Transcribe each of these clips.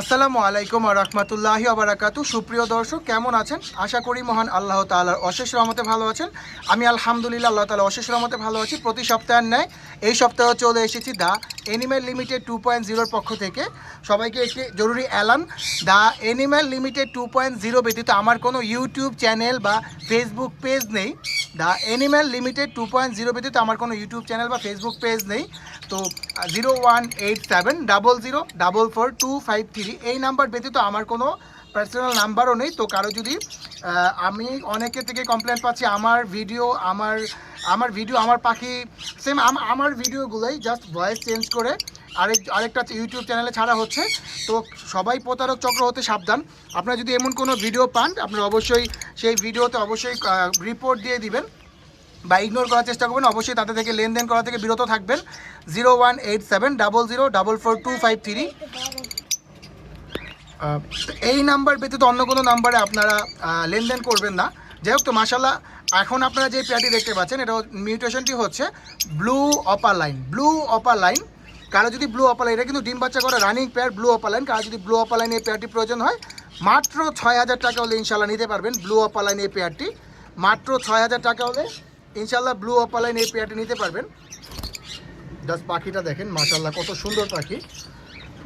আসসালামু আলাইকুম রহমতুল্লাহি আবরাকাতু সুপ্রিয় দর্শক, কেমন আছেন? আশা করি মহান আল্লাহ তাআলার অশেষ রহমতে ভালো আছেন। আমি আলহামদুলিল্লাহ আল্লাহ তাআলা অশেষ রহমতে ভালো আছি। প্রতি সপ্তাহের ন্যায় এই সপ্তাহে চলে এসেছি the animal limited two point জিরোর পক্ষ থেকে। সবাইকে একটি জরুরি alarm, the animal limited two point zero ব্যতীত আমার কোনো ইউটিউব চ্যানেল বা ফেসবুক পেজ নেই। The animal limited two point zero ব্যতীত আমার কোনো ইউটিউব চ্যানেল বা ফেসবুক পেজ নেই। তো zero one eight seven double zero double four two five three এই নাম্বার ব্যতীত আমার কোনো পার্সোনাল নাম্বারও নেই, তো কারও যদি আমি অনেকের থেকে কমপ্লেন পাচ্ছি, আমার ভিডিও আমার আমার ভিডিও আমার পাখি সেম আমার ভিডিওগুলোই জাস্ট ভয়েস চেঞ্জ করে আরেক, আরেকটা ইউটিউব চ্যানেলে ছাড়া হচ্ছে। তো সবাই প্রতারক চক্র হতে সাবধান। আপনারা যদি এমন কোনো ভিডিও পান, আপনারা অবশ্যই সেই ভিডিওতে অবশ্যই রিপোর্ট দিয়ে দিবেন বা ইগনোর করার চেষ্টা করবেন। অবশ্যই তাদের থেকে লেনদেন করা থেকে বিরত থাকবেন। Zero one eight seven double zero double four two five three এই নাম্বার ব্যতীত অন্য কোনো নাম্বারে আপনারা লেনদেন করবেন না। যাই হোক তো মাসাল্লাহ এখন আপনারা যে পেয়ারটি দেখতে পাচ্ছেন, এটা মিউটেশনটি হচ্ছে blue upper line. Blue opaline. কারও যদি ব্লু অপার লাইন, এটা কিন্তু ডিম বাচ্চা করা running pair, blue opaline. কারও যদি ব্লু অপার লাইন এই পেয়ারটি প্রয়োজন হয়, মাত্র ছয় হাজার টাকা হলে ইনশাল্লাহ নিতে পারবেন ব্লু অপার লাইন এই পেয়ারটি। মাত্র ছয় হাজার টাকা হলে ইনশাল্লাহ ব্লু অপার লাইন এই পেয়ারটি নিতে পারবেন। জাস্ট পাখিটা দেখেন মাশাল্লাহ কত সুন্দর পাখি।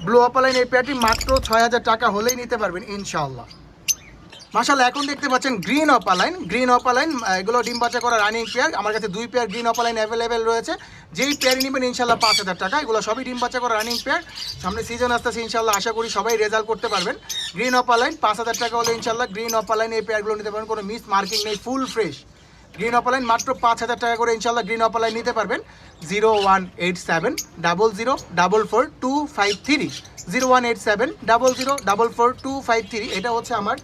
ব্লু অপালাইন এই পেয়ারটি মাত্র ছয় হাজার টাকা হলেই নিতে পারবেন, ইনশাআল্লাহ। মাশাল্লাহ এখন দেখতে পাচ্ছেন গ্রিন অপালাইন গ্রিন অপালাইন এগুলো ডিম বাচ্চা করা রানিং পেয়ার আমার কাছে দুই পেয়ার গ্রিন অপালাইন অ্যাভেলেবেল রয়েছে। যেই পেয়ার নেবেন ইনশাল্লাহ পাঁচ হাজার টাকা। এগুলো সবই ডিম বাচ্চা করা রানিং পেয়ার সামনে সিজন আসতেছে ইনশাল্লাহ আশা করি সবাই রেজাল্ট করতে পারবেন। গ্রিন অপালাইন পাঁচ হাজার টাকা হলে ইনশাল্লাহ গ্রিন অপালাইন এই পেয়ারগুলো নিতে পারবেন। কোনো মিস মার্কিং নেই ফুল ফ্রেশ গ্রিন অপালাইন মাত্র পাঁচ হাজার টাকা করে ইনশাল্লাহ গ্রিন অপালাইন নিতে পারবেন। Zero one eight seven double zero double four two five three. Zero one eight seven double zero double four two five three. এটা হচ্ছে আমার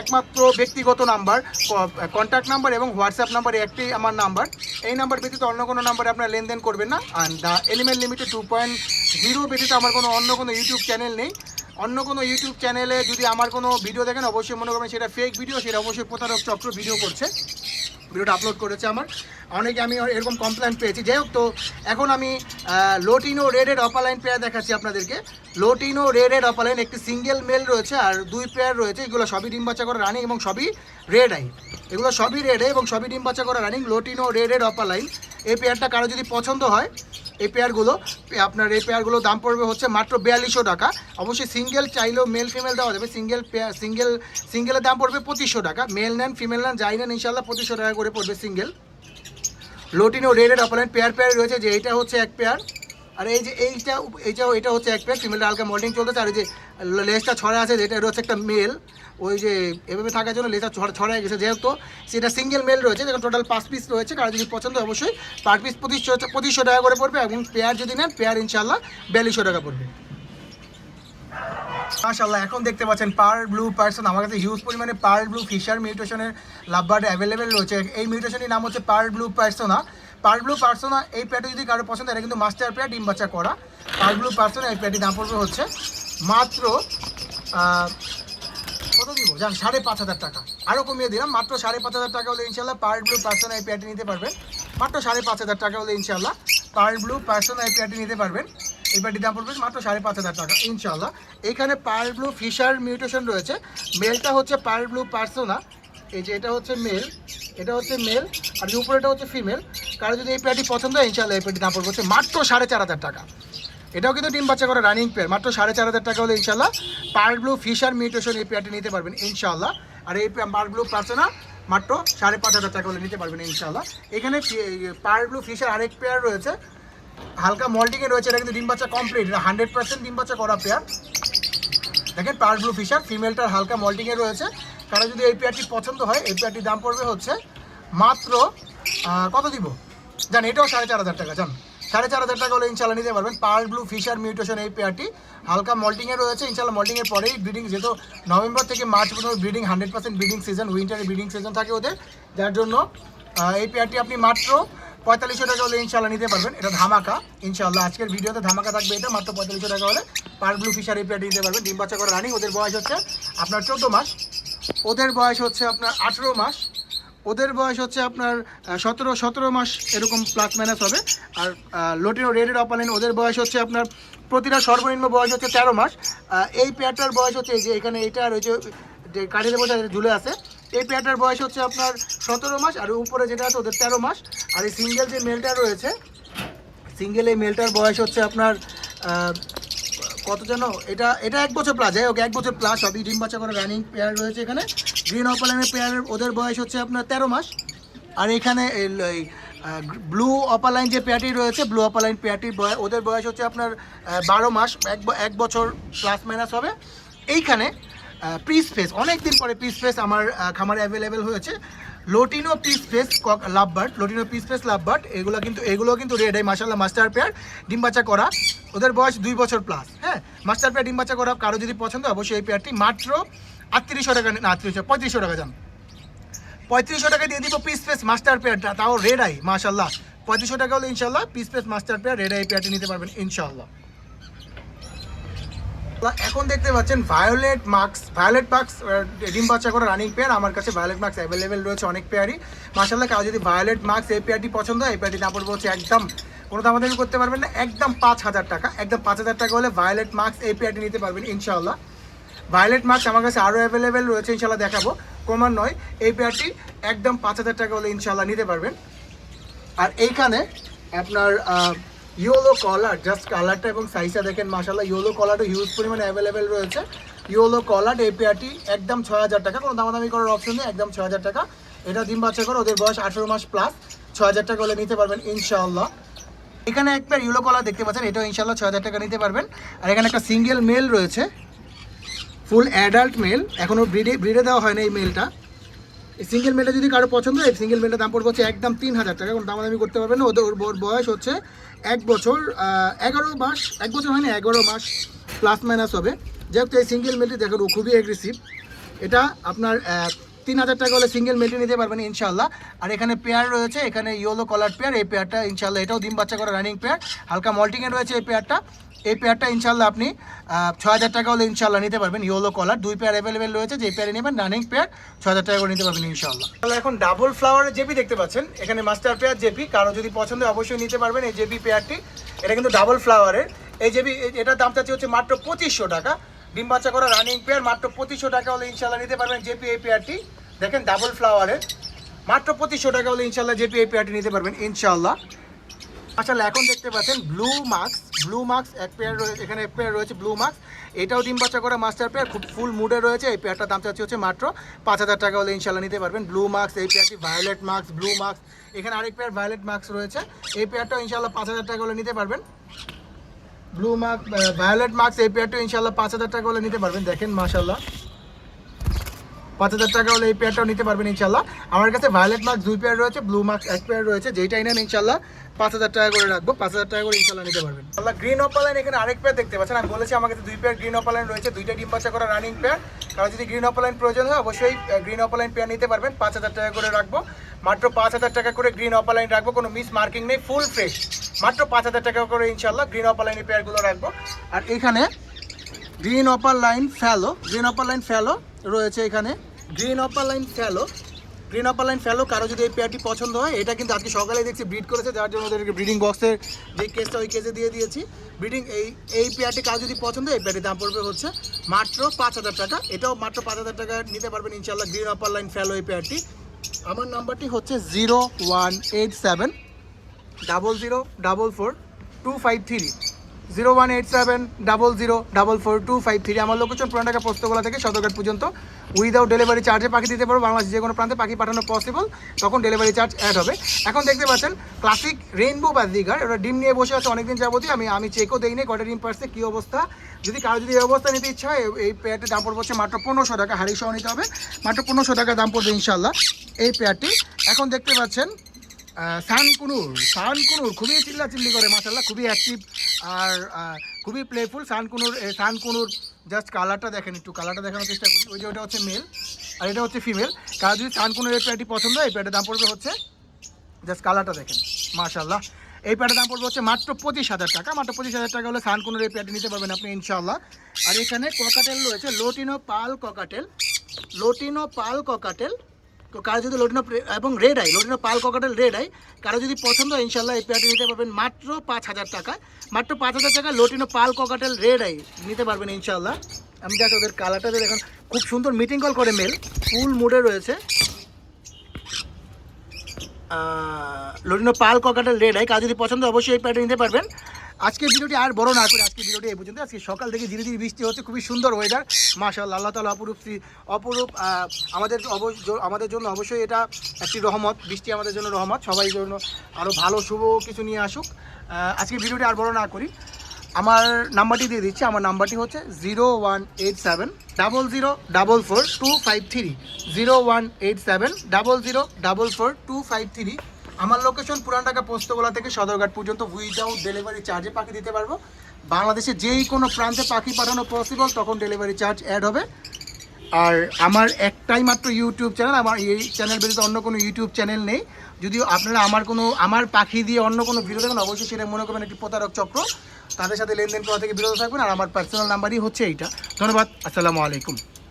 একমাত্র ব্যক্তিগত নাম্বার কন্ট্যাক্ট নাম্বার এবং হোয়াটসঅ্যাপ নাম্বার একটি আমার নাম্বার। এই নাম্বার ব্যতীত অন্য কোনো নাম্বারে আপনারা লেনদেন করবেন না। আর the element limited two point zero ব্যতীত আমার কোনো, অন্য কোনো ইউটিউব চ্যানেল নেই। অন্য কোনো ইউটিউব চ্যানেলে যদি আমার কোনো ভিডিও দেখেন, অবশ্যই মনে করবেন সেটা ফেক ভিডিও সেটা অবশ্যই প্রতারক চক্র ভিডিও করছে। ভিডিওটা আপলোড করেছে আমার। অনেকে আমি এরকম কমপ্লেন পেয়েছি। যাই হোক তো, এখন আমি লোটিনো রেডের অপালাইন পেয়ার দেখাচ্ছি আপনাদেরকে। লোটিনো রেডের অপালাইন একটি সিঙ্গেল মেল রয়েছে আর দুই পেয়ার রয়েছে। এগুলো সবই ডিম বাচ্চা করে রানিং এবং সবই রেড আই এগুলো সবই রেড এবং সবই ডিম বাচ্চা করা রানিং লোটিনো রেডের অপালাইন এই পেয়ারটা কারও যদি পছন্দ হয়, এই পেয়ারগুলো আপনার এই পেয়ারগুলো দাম পড়বে হচ্ছে মাত্র বিয়াল্লিশশো টাকা। অবশ্যই সিঙ্গেল চাইলেও মেল ফিমেল দেওয়া যাবে। সিঙ্গেল পেয়ার সিঙ্গেল সিঙ্গেলের দাম পড়বে পঁচিশশো টাকা। মেল নেন ফিমেল নেন, যাই নেন ইনশাল্লাহ পঁচিশশো টাকা করে পড়বে সিঙ্গেল লোটিনো রেডের অপারেন্ট পেয়ার পেয়ার রয়েছে যে এইটা হচ্ছে এক পেয়ার আর এই যে, এইটা, এইটাও, এটা হচ্ছে এক পেয়ার ফিমেলটা হালকা মোল্ডিং চলতেছে। আর এই যে লেজটা ছড়া আছে, যেটা হচ্ছে একটা মেল ওই যে, এভাবে থাকার জন্য ছড়া ছড়ায় গেছে যেহেতু। সেটা সিঙ্গেল মেল রয়েছে, যেখানে টোটাল পাঁচ পিস রয়েছে। কারও যদি পছন্দ অবশ্যই পার পিস পঁচিশশো পঁচিশশো টাকা করে পড়বে এবং পেয়ার যদি নেন পেয়ার ইনশাল্লাহ বিয়াল্লিশশো টাকা পড়বে। মাশাল্লাহ এখন দেখতে পাচ্ছেন পার ব্লু পার্সন আমার কাছে হিউজ পরিমাণে পার ব্লু ফিশার মিউটেশনের লাভবার্ড অ্যাভেলেবেল রয়েছে। এই মিউটেশনের নাম হচ্ছে par blue persona par blue persona এই প্যাডে যদি কারও পছন্দ এটা কিন্তু মাস্টার প্যাড ডিম বাচ্চা করা। ব্লু পার্সোনা এই প্যাডটির দাম পড়বে হচ্ছে মাত্র কত দিব? জান, সাড়ে পাঁচ হাজার টাকা। আরও কমিয়ে দিলাম, মাত্র সাড়ে পাঁচ হাজার টাকা হলে ইনশাল্লাহ পার ব্লু পার্সোনা এই প্যাডটি নিতে পারবেন। মাত্র সাড়ে পাঁচ হাজার টাকা হলে ইনশাল্লাহ পার ব্লু পার্সোনা এই প্যাডটি নিতে পারবেন। এই প্যাডটির দাম পড়বে মাত্র সাড়ে পাঁচ হাজার টাকা ইনশাল্লাহ এখানে পার ব্লু ফিশার মিউটেশন রয়েছে। মেলটা হচ্ছে পার ব্লু পার্সোনা এই যে এটা হচ্ছে মেল এটা হচ্ছে মেল আর উপরেটা হচ্ছে ফিমেল কারও যদি এই প্যাডটি পছন্দ হয় ইনশাল্লাহ এই প্যাডটির দাম পড়বে মাত্র সাড়ে চার হাজার টাকা। এটাও কিন্তু ডিম বাচ্চা করে রানিং পেয়ার মাত্র সাড়ে চার হাজার টাকা হলে ইনশাল্লাহ পার ব্লু ফিশার মিউটেশন এই পেয়ারটি নিতে পারবেন ইনশাল্লাহ আর এই পার ব্লু পার্সোনা মাত্র সাড়ে পাঁচ হাজার টাকা হলে নিতে পারবেন ইনশাল্লাহ এখানে পার ব্লু ফিশার আরেক পেয়ার রয়েছে। হালকা মল্টিংয়ে রয়েছে, এটা কিন্তু ডিম বাচ্চা কমপ্লিট এটা হান্ড্রেড পার্সেন্ট ডিম বাচ্চা করা পেয়ার। দেখেন পার ব্লু ফিশার ফিমেলটার হালকা মল্টিংয়ে রয়েছে। কারও যদি এই পেয়ারটি পছন্দ হয়, এই পেয়ারটির দাম পড়বে হচ্ছে মাত্র কত দিব? জান, এটাও সাড়ে চার হাজার টাকা, জান। সাড়ে চার হাজার টাকা হলে ইনশাল্লাহ নিতে পারবেন। পার্ল ব্লু ফিশার মিউটেশন এই পেয়ারটি হালকা মল্টিংয়ে রয়েছে ইনশাল্লাহ মল্টিংয়ের পরেই ব্রিডিং যেহেতু নভেম্বর থেকে মার্চ পর্যন্ত breeding hundred percent breeding season উইন্টারে breeding season থাকে ওদের। যার জন্য এই পেয়ারটি আপনি মাত্র পঁয়তাল্লিশশো টাকা হলে ইনশাল্লাহ নিতে পারবেন। এটা ধামাকা। ইনশাল্লাহ আজকের ভিডিওতে ধামাকা থাকবে এটা, মাত্র পঁয়তাল্লিশশো টাকা হলে পার ব্লু ফিশার এই পেয়ারটি নিতে পারবেন। ডিম বাচ্চা করে রানিং, ওদের বয়স হচ্ছে আপনার চোদ্দ মাস। ওদের বয়স হচ্ছে আপনার আঠেরো মাস। ওদের বয়স হচ্ছে আপনার সতেরো সতেরো মাস এরকম প্লাস মাইনাস হবে। আর লোটিনো রেডের অপালেন ওদের বয়স হচ্ছে আপনার, প্রতিটা সর্বনিম্ন বয়স হচ্ছে তেরো মাস। এই পেয়ারটার বয়স হচ্ছে এই যে এখানে এটা রয়েছে যে কাঠিতে বোঝা ঝুলে আছে। এই পেয়ারটার বয়স হচ্ছে আপনার সতেরো মাস, আর উপরে যেটা আছে ওদের তেরো মাস। আর এই সিঙ্গেল যে মেলটা রয়েছে সিঙ্গেল এই মেলটার বয়স হচ্ছে আপনার কত যেন, এটা এটা এক বছর প্লাস যাই হোক, এক বছর প্লাস সবই ডিম বাচ্চা করে রানিং পেয়ার রয়েছে এখানে। গ্রিন অপালাইনের পেয়ার ওদের বয়স হচ্ছে আপনার তেরো মাস। আর এখানে ব্লু অপালাইন যে পেয়ারটি রয়েছে ব্লু অপালাইন পেয়ারটির বয়, ওদের বয়স হচ্ছে আপনার বারো মাস, এক এক বছর প্লাস মাইনাস হবে। এইখানে পিস ফেস অনেক দিন পরে পিস ফেস আমার খামারে অ্যাভেলেবেল হয়েছে। Lutino peach face lovebird lutino peach face lovebird এগুলো কিন্তু এগুলো কিন্তু রেড এই মাসাল্লাহ মাস্টার পেয়ার ডিম বাচ্চা করা। ওদের বয়স দুই বছর প্লাস হ্যাঁ? মাস্টার পেয়ার ডিম বাচ্চা করা কারও যদি পছন্দ, অবশ্যই এই পেয়ারটি মাত্র আটত্রিশশো টাকা না আটত্রিশশো পঁয়ত্রিশশো টাকা যান পঁয়ত্রিশশো টাকা দিয়ে দিব পিস পেস মাস্টার পেয়ারটা তাও রেড আই মাশাল্লাহ পঁয়ত্রিশশো টাকা হলে ইনশাল্লাহ peach face master pair red eye পেয়ারটি নিতে পারবেন ইনশাল্লাহ এখন দেখতে পাচ্ছেন ভায়োলেট মার্কস ভায়োলেট মার্কস ডিম বাচ্চা করে রানিং পেয়ার আমার কাছে ভায়োলেট মার্কস অ্যাভেলেবেল রয়েছে অনেক পেয়ারই মাশাল্লাহ কারও যদি ভায়োলেট মার্কস এই পেয়ারটি পছন্দ হয়, এই পেয়ারটি দাম পড়বে হচ্ছে একদম কোনো দামাদামি করতে পারবেন না। একদম পাঁচ হাজার টাকা। একদম পাঁচ হাজার টাকা হলে ভায়োলেট মার্কস এই পেয়ারটি নিতে পারবেন ইনশাল্লাহ ভায়োলেট মার্কস আমার কাছে আরও অ্যাভেলেবেল রয়েছে ইনশাল্লাহ দেখাবো। ক্রমান্বয়ে এই পেয়ারটি একদম পাঁচ হাজার টাকা হলে ইনশাল্লাহ নিতে পারবেন। আর এইখানে আপনার ইয়োলো কলার জাস্ট কালারটা এবং সাইজটা দেখেন মাসাল্লাহ ইয়োলো কলারও হিউজ পরিমাণে অ্যাভেলেবেল রয়েছে। ইয়োলো কলার এই পেয়ারটি একদম ছয় হাজার টাকা। কোনো দামাদামি করার অপশন নেই, একদম ছয় হাজার টাকা। এটা ডিম বাচ্চা করে, ওদের বয়স আঠেরো মাস প্লাস ছয় হাজার টাকা হলে নিতে পারবেন, ইনশাআল্লাহ। এখানে একটা ইউলো কলার দেখতে পাচ্ছেন, এটাও ইনশাল্লাহ ছয় হাজার টাকা নিতে পারবেন। আর এখানে একটা সিঙ্গেল মেল রয়েছে, ফুল অ্যাডাল্ট মেল। এখনও ব্রিডে ব্রিডে দেওয়া হয় না এই মেলটা। এই সিঙ্গেল মেলটা যদি কারও পছন্দ হয় সিঙ্গেল মেলটার দাম পড়বে হচ্ছে একদম তিন হাজার টাকা। কোনো দামাদামি করতে পারবেন না। ওদের ওর বয়স হচ্ছে এক বছর এগারো মাস। এক বছর হয়নি, এগারো মাস প্লাস মাইনাস হবে। যেহেতু এই সিঙ্গেল মেলটি দেখেন, ও খুবই অ্যাগ্রেসিভ এটা আপনার তিন হাজার টাকা হলে সিঙ্গেল মেলটি নিতে পারবেন ইনশাল্লাহ আর এখানে পেয়ার রয়েছে, এখানে ইয়েলো কলার পেয়ার এই পেয়ারটা ইনশাল্লাহ এটাও ডিম বাচ্চা করা রানিং পেয়ার হালকা মল্টিংয়ে রয়েছে এই পেয়ারটা এই পেয়ারটা ইনশাল্লাহ আপনি ছ হাজার টাকা হলে ইনশাল্লাহ নিতে পারবেন। ইয়েলো কলার দুই পেয়ার অ্যাভেলেবেল রয়েছে যে পেয়ারে নেবেন রানিং পেয়ার ছ হাজার টাকা করে নিতে পারবেন ইনশাল্লাহ তাহলে এখন ডাবল ফ্লাওয়ারের জেপি দেখতে পাচ্ছেন। এখানে মাস্টার পেয়ার জেপি কারও যদি পছন্দ অবশ্যই নিতে পারবেন এই জেপি পেয়ারটি এটা কিন্তু ডাবল ফ্লাওয়ারের এই জেপি এটার দাম চাচ্ছি হচ্ছে মাত্র পঁচিশশো টাকা। ডিম বাচ্চা করা রানিং পেয়ার মাত্র পঁচিশশো টাকা হলে ইনশাল্লাহ নিতে পারবেন জেপি এই পেয়ারটি দেখেন ডাবল ফ্লাওয়ারের মাত্র পঁচিশশো টাকা হলে ইনশাল্লাহ জেপি এই পেয়ারটি নিতে পারবেন, ইনশাল্লাহ। আসলে এখন দেখতে পাচ্ছেন ব্লু মার্কস ব্লু মার্কস এক পেয়ার রয়েছে এখানে এক পেয়ার রয়েছে ব্লু মার্কস এটাও ডিম বাচ্চা করা মাস্টার পেয়ার খুব ফুল মুডে রয়েছে। এই পেয়ারটার দাম চাচ্ছি হচ্ছে মাত্র পাঁচ হাজার টাকা হলে ইনশাল্লাহ নিতে পারবেন। ব্লু মার্কস এই পেয়ারটি ভায়োলেট মার্কস ব্লু মার্কস এখানে আরেক পেয়ার ভায়োলেট মার্কস রয়েছে। এই পেয়ারটাও ইনশাল্লাহ পাঁচ হাজার টাকা হলে নিতে পারবেন। ব্লু মার্ক ভায়োলেট মার্কস এই পেয়ারটাও ইনশাল্লাহ পাঁচ হাজার টাকা হলে নিতে পারবেন। দেখেন, মাশাল্লাহ। পাঁচ হাজার টাকা হলে এই পেয়ারটাও নিতে পারবেন ইনশাল্লাহ আমার কাছে ভায়োলেট মার্কস দুই পেয়ার রয়েছে ব্লু মার্কস এক পেয়ার রয়েছে, যেইটাই নেন ইনশাল্লাহ পাঁচ হাজার টাকা করে রাখব, পাঁচ হাজার টাকা করে ইনশাল্লাহ নিতে পারবেন। আল্লাহ গ্রিন অপালাইন এখানে আরেক পেয়ার দেখতে পাচ্ছেন, আমি বলেছি আমার কাছে দুই পেয়ার গ্রিন অপালাইন রয়েছে, দুইটা ডিম বাচ্চা করা রানিং পেয়ার কারণ যদি গ্রিন অপালাইন প্রয়োজন হয়, অবশ্যই গ্রিন অপালাইন পেয়ার নিতে পারবেন, পাঁচ হাজার টাকা করে রাখব। মাত্র পাঁচ হাজার টাকা করে গ্রিন অপালাইন রাখব, কোনো মিস মার্কিং নেই ফুল ফ্রেশ মাত্র পাঁচ হাজার টাকা করে ইনশাল্লাহ গ্রিন অপালাইনের পেয়ারগুলো রাখব। আর এখানে green opaline fallow green opaline fallow রয়েছে এখানে। Green opaline fallow green opaline fallow কারও যদি এই পেয়ারটি পছন্দ হয়, এটা কিন্তু আজকে সকালে দেখছি ব্রিড করেছে, যার জন্য ওদেরকে ব্রিডিং বক্সের যে কেসটা ওই কেসে দিয়ে দিয়েছি। ব্রিডিং এই এই পেয়ারটি কারও যদি পছন্দ এই পেয়ারটির দাম পড়বে হচ্ছে মাত্র পাঁচ হাজার টাকা। এটাও মাত্র পাঁচ হাজার টাকা নিতে পারবেন ইনশাল্লাহ গ্রিন অপার লাইন ফ্যালো এই পেয়ারটি আমার নাম্বারটি হচ্ছে zero one eight seven double zero double four two five three zero one eight seven double zero double four two five three. আমার লোকেশন পুরান ঢাকা পোস্তগোলা থেকে সদরঘাট পর্যন্ত। উইদাউট ডেলিভারি চার্জে পাখি দিতে পারব বাংলাদেশ যে কোনো প্রান্তে পাখি পাঠানো পসিবল তখন ডেলিভারি চার্জ অ্যাড হবে। এখন দেখতে পাচ্ছেন ক্লাসিক রেইনবো বাজিগার ওটা ডিম নিয়ে বসে আছে অনেকদিন যাবতীয় আমি আমি চেকও দিই নি কটা ডিম পারছে, কী অবস্থা? যদি কারও যদি এই অবস্থা নিতে ইচ্ছা হয়, এই পেয়ারটির দাম পড়বে হচ্ছে মাত্র পনেরোশো টাকা। হাড়ি সহ নিতে হবে। মাত্র পনেরোশো টাকা দাম পড়বে ইনশাল্লাহ এই পেয়ারটি এখন দেখতে পাচ্ছেন সানকুনুর সানকুনুর খুবই চিল্লা চিল্লি করে মাসাল্লাহ খুবই অ্যাক্টিভ আর খুবই প্লেফুল সানকুনুর সানকুনুর জাস্ট কালারটা দেখেন একটু কালারটা দেখানোর চেষ্টা করি। ওই যে ওটা হচ্ছে মেল আর এটা হচ্ছে ফিমেল কার যদি সানকুনুর এই প্যাডটি পছন্দ হয়, এই প্যাডের দাম পড়বে হচ্ছে জাস্ট কালারটা দেখেন। মাশাল্লাহ এই প্যাডের দাম পড়বে হচ্ছে মাত্র পঁচিশ হাজার টাকা। মাত্র পঁচিশ হাজার টাকা হলে সানকুনুর এই প্যাডটি নিতে পারবেন আপনি ইনশাল্লাহ আর এখানে ককাটেল রয়েছে, lutino pearl cockatiel lutino pearl cockatiel কারও যদি লোটিনো এবং red eye lutino pearl cockatiel red eye কারও যদি পছন্দ হয় ইনশাল্লাহ এই পেয়ারটি নিতে পারবেন মাত্র পাঁচ হাজার টাকা। মাত্র পাঁচ হাজার টাকা lutino pearl cockatiel red eye নিতে পারবেন ইনশাল্লাহ আমি জাস্ট ওদের কালারটা দেখুন খুব সুন্দর মিটিং কল করে মেল ফুল মুডে রয়েছে। Lutino pearl cockatiel red eye কারও যদি পছন্দ অবশ্যই এই প্যাটার্ন নিতে পারবেন। আজকের ভিডিওটি আর বড় না করে আজকের ভিডিওটি এই পর্যন্ত। আজকে সকাল থেকে ধীরে ধীরে বৃষ্টি হচ্ছে খুবই সুন্দর ওয়েদার মাশাআল্লাহ আল্লাহ তালা অপরূপ অপরূপ আমাদের আমাদের জন্য অবশ্যই এটা একটি রহমত। বৃষ্টি আমাদের জন্য রহমত। সবাই জন্য আরও ভালো শুভ কিছু নিয়ে আসুক। আহ, আজকের ভিডিওটি আর বড় না করি। আমার নাম্বারটি দিয়ে দিচ্ছি। আমার নাম্বারটি হচ্ছে zero one eight seven double zero double four two five three zero one eight seven double zero double four two five three আমার লোকেশন পুরান ঢাকা পোস্তগোলা থেকে সদরঘাট পর্যন্ত উইদাউট ডেলিভারি চার্জে পাখি দিতে পারব। বাংলাদেশে যেই কোনো প্রান্তে পাখি পাঠানো পসিবল তখন ডেলিভারি চার্জ অ্যাড হবে। আর আমার একটাই মাত্র ইউটিউব চ্যানেল আমার এই চ্যানেল ব্যতীত অন্য কোনো ইউটিউব চ্যানেল নেই। যদিও আপনারা আমার কোনো, আমার পাখি দিয়ে অন্য কোনো ভিডিও দেখেন, অবশ্যই সেটা মনে করবেন, একটি প্রতারক চক্র। তাদের সাথে লেনদেন করা থেকে বিরত থাকবেন। আর আমার পার্সোনাল নাম্বারই হচ্ছে এইটা। ধন্যবাদ, আসসালামু আলাইকুম।